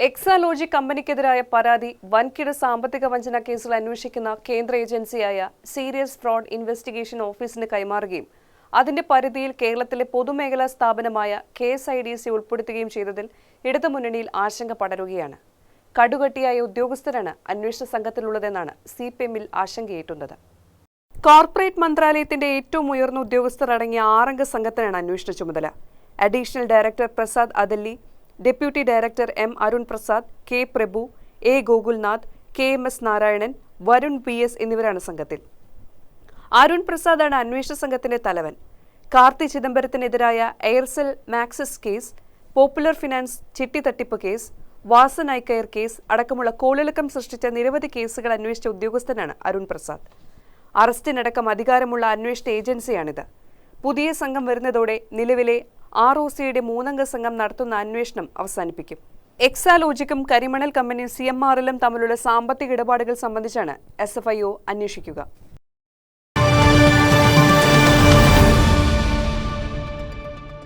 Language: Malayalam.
എക്സാലോജി കമ്പനിക്കെതിരായ പരാതി വൻകിട സാമ്പത്തിക വഞ്ചന കേസിൽ അന്വേഷിക്കുന്ന കേന്ദ്ര ഏജൻസിയായ സീരിയസ് ഫ്രോഡ് ഇൻവെസ്റ്റിഗേഷൻ ഓഫീസിന് കൈമാറുകയും അതിന്റെ പരിധിയിൽ കേരളത്തിലെ പൊതുമേഖലാ സ്ഥാപനമായ K S I D C ഉൾപ്പെടുത്തുകയും ചെയ്തതിൽ ഇടതുമുന്നണിയിൽ ആശങ്ക പടരുകയാണ്. കടുകട്ടിയായ ഉദ്യോഗസ്ഥരാണ് അന്വേഷണ സംഘത്തിലുള്ളതെന്നാണ് സി പി എമ്മിൽ ആശങ്കയേറ്റുന്നത്. കോർപ്പറേറ്റ് മന്ത്രാലയത്തിന്റെ ഏറ്റവും ഉയർന്ന ഉദ്യോഗസ്ഥർ അടങ്ങിയ ആറംഗ സംഘത്തിനാണ് അന്വേഷണ ചുമതല. Additional director Prasad Adalli deputy director M Arun Prasad K Prabhu A Gokulnath K M S Narayanan Varun P S എന്നിവരാണ് സംഘത്തിൽ. അരുൺ പ്രസാദാണ് അന്വേഷണ സംഘത്തിന്റെ തലവൻ. Karthi ചിദംബരത്തിനെതിരായ Aircel Maxis case popular finance ചിട്ടി തട്ടിപ്പ് കേസ് വാസൻ ഐക്കയർ കേസ് അടക്കമുള്ള കോളിളക്കം സൃഷ്ടിച്ച നിരവധി കേസുകൾ അന്വേഷിച്ച ഉദ്യോഗസ്ഥനാണ് അരുൺ പ്രസാദ്. അറസ്റ്റിനടക്കം അധികാരമുള്ള അന്വേഷണ ഏജൻസിയാണിത്. പുതിയ സംഘം വരുന്നതോടെ നിലവിലെ ആർ ഒ സിയുടെ മൂന്നംഗ സംഘം നടത്തുന്ന അന്വേഷണം അവസാനിപ്പിക്കും. എക്സാലോജിക്കും കരിമണൽ കമ്പനി സി എം ആറിലും തമ്മിലുള്ള സാമ്പത്തിക ഇടപാടുകൾ സംബന്ധിച്ചാണ് എസ് എഫ് ഐ ഒ അന്വേഷിക്കുക.